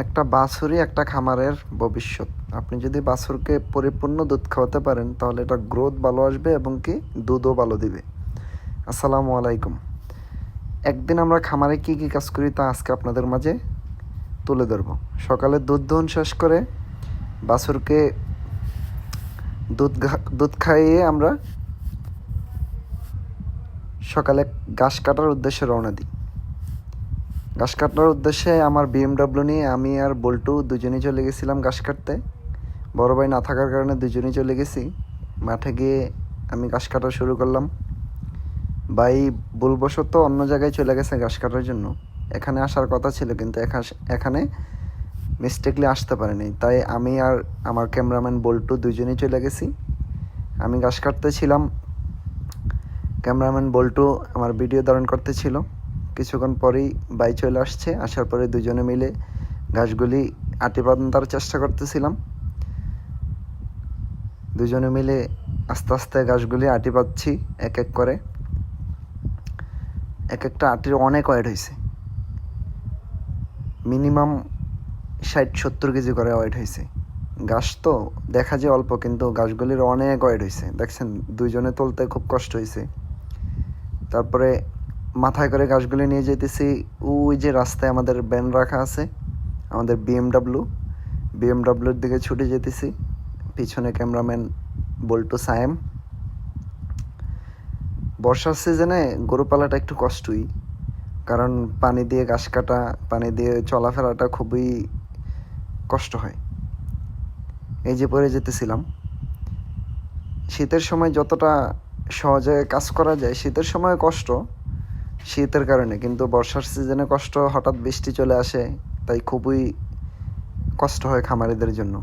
একটা বাছুরই একটা খামারের ভবিষ্যৎ। আপনি যদি বাছুরকে পরিপূর্ণ দুধ খাওয়াতে পারেন, তাহলে এটা গ্রোথ ভালো আসবে এবং কি দুধও ভালো দিবে। আসসালামু আলাইকুম। একদিন আমরা খামারে কি কি কাজ করি তা আজকে আপনাদের মাঝে তুলে ধরব। সকালে দুধ দহন শেষ করে বাছুরকে দুধ দুধ খাইয়ে আমরা সকালে ঘাস কাটার উদ্দেশ্যে রওনা দিই। ঘাস কাটার উদ্দেশ্যে আমার বিএমডাব্লিউ নিয়ে আমি আর বল্টু দুজনেই চলে গেছিলাম ঘাস কাটতে। বড় ভাই না থাকার কারণে দুজনেই চলে গেছি। মাঠে গিয়ে আমি ঘাস কাটা শুরু করলাম। ভাই ভুলবশত অন্য জায়গায় চলে গেছে ঘাস কাটার জন্য। এখানে আসার কথা ছিল কিন্তু এখা- এখানে মিস্টেকলি আসতে পারেনি। তাই আমি আর আমার ক্যামেরাম্যান বল্টু দুজনেই চলে গেছি। আমি ঘাস কাটতেছিলাম ক্যামেরাম্যান বল্টু আমার ভিডিও ধারণ করতেছিল। কিছুক্ষণ পরেই বাই চলে আসছে। আসার পরে দুজনে মিলে ঘাসগুলি আটি বাঁধার চেষ্টা করতেছিলাম। দুজনে মিলে আস্তে আস্তে ঘাসগুলি আটি পাচ্ছি এক এক করে। এক একটা আটির অনেক ওয়েট হয়েছে। মিনিমাম ষাট সত্তর কেজি করে ওয়েট হয়েছে। গাছ তো দেখা যায় অল্প, কিন্তু গাছগুলির অনেক ওয়েট হয়েছে। দেখছেন, দুইজনে তুলতে খুব কষ্ট হয়েছে। তারপরে মাথায় করে ঘাসগুলি নিয়ে যেতেছি ওই যে রাস্তায় আমাদের ব্যান রাখা আছে, আমাদের বিএমডাব্লিউ বিএমডাব্লিউর দিকে ছুটে যেতেছি পিছনে ক্যামেরাম্যান বল্টু সায়েম। বর্ষার সিজনে গরু পালাটা একটু কষ্টই, কারণ পানি দিয়ে ঘাস কাটা, পানি দিয়ে চলাফেরাটা খুবই কষ্ট হয়। এই যে পরে যেতেছিলাম। শীতের সময় যতটা সহজে কাজ করা যায়, শীতের সময় কষ্ট শীতের কারণে, কিন্তু বর্ষার সিজনে কষ্ট হঠাৎ বৃষ্টি চলে আসে, তাই খুবই কষ্ট হয় খামারিদের জন্য।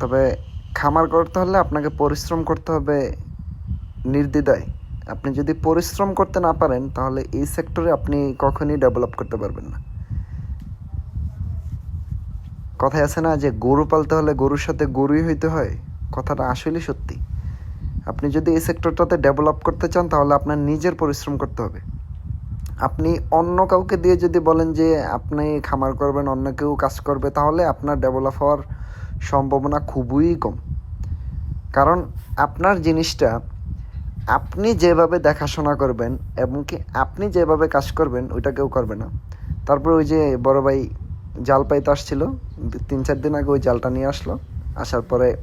তবে খামার করতে হলে আপনাকে পরিশ্রম করতে হবে নির্দ্বিধায়। আপনি যদি পরিশ্রম করতে না পারেন, তাহলে এই সেক্টরে আপনি কখনই ডেভেলপ করতে পারবেন না। কথায় আছে না যে, গরু পালতে হলে গরুর সাথে গরুই হইতে হয়, কথাটা আসলে সত্যি। আপনি যদি এই সেক্টরটাতে ডেভেলপ করতে চান, তাহলে আপনার নিজের পরিশ্রম করতে হবে। আপনি অন্য কাউকে দিয়ে যদি বলেন যে, আপনি খামার করবেন, অন্য কেউ কাজ করবে, তাহলে আপনার ডেভেলপ হওয়ার সম্ভাবনা খুবই কম। কারণ আপনার জিনিসটা আপনি যেভাবে দেখাশোনা করবেন, এবং কি আপনি যেভাবে কাজ করবেন, ওইটা কেউ করবে না। তারপর ওই যে বড় ভাই জাল পাইতে আসছিল, তিন চার দিন আগে ওই জালটা নিয়ে আসলো। আসার পরে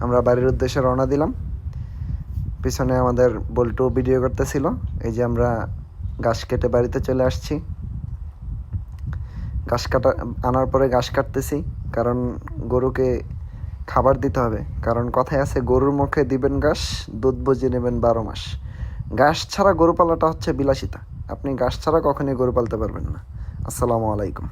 আমরা বাড়ির উদ্দেশ্যে রওনা দিলাম। পিছনে আমাদের বল্টু ভিডিও করতেছিল। এই যে আমরা ঘাস কেটে বাড়িতে চলে আসছি। ঘাস কাটা, আনার পরে ঘাস কাটতেছি, কারণ গরুকে খাবার দিতে হবে। কারণ কথায় আছে, গরুর মুখে দিবেন ঘাস, দুধ বুঝিয়ে নেবেন বারো মাস। ঘাস ছাড়া গরু পালাটা হচ্ছে বিলাসিতা। আপনি ঘাস ছাড়া কখনই গরু পালতে পারবেন না। আসসালামু আলাইকুম।